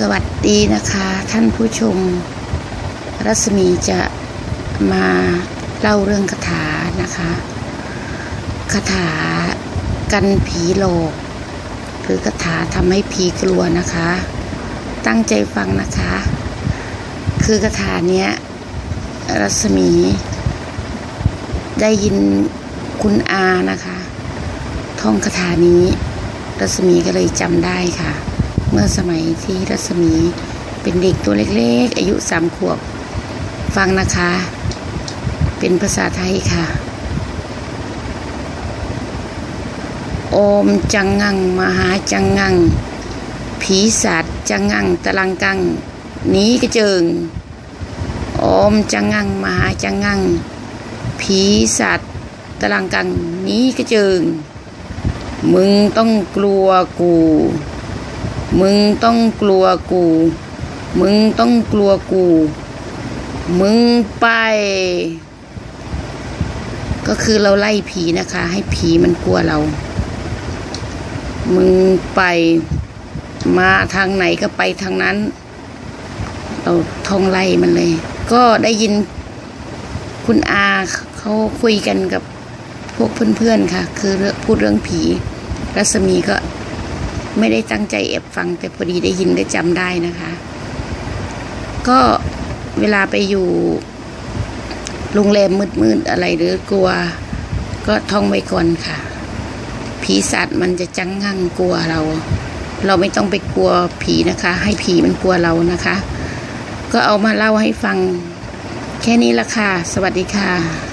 สวัสดีนะคะท่านผู้ชม รัศมีจะมาเล่าเรื่องคาถานะคะคาถากันผีหลอกหรือคาถาทำให้ผีกลัวนะคะ ตั้งใจฟังนะคะ คือคาถาเนี้ยรัศมี ได้ยินคุณอานะคะ ท่องคาถานี้ รัศมีก็เลยจำได้ค่ะ เมื่อสมัยที่รัศมีเป็นเด็กตัวเล็กๆ อายุสามขวบ ฟังนะคะ เป็นภาษาไทยค่ะ โอมจังงัง มหาจังงัง ผีสัตว์จังงังตะลังกังหนีกระเจิง โอมจังงัง มหาจังงัง ผีสัตว์ตะลังกังหนีกระเจิง มึงต้องกลัวกู มึงต้องกลัวกู มึงต้องกลัวกู มึงไป ก็คือเราไล่ผีนะคะ ให้ผีมันกลัวเรา มึงไป มาทางไหนก็ไปทางนั้น เราท่องไล่มันเลย ก็ได้ยินคุณอาเขาคุยกันกับพวกเพื่อนๆค่ะ คือพูดเรื่องผี รัศมีก็ ไม่ได้ตั้งใจแอบฟัง แต่พอดีได้ยินก็จำได้นะคะ ก็เวลาไปอยู่โรงแรมมืดๆอะไรหรือกลัว ก็ท่องไว้ก่อนค่ะ ผีสัตว์มันจะจังงั่งกลัวเรา เราไม่ต้องไปกลัวผีนะคะ ให้ผีมันกลัวเรานะคะ ก็เอามาเล่าให้ฟัง แค่นี้ละค่ะ สวัสดีค่ะ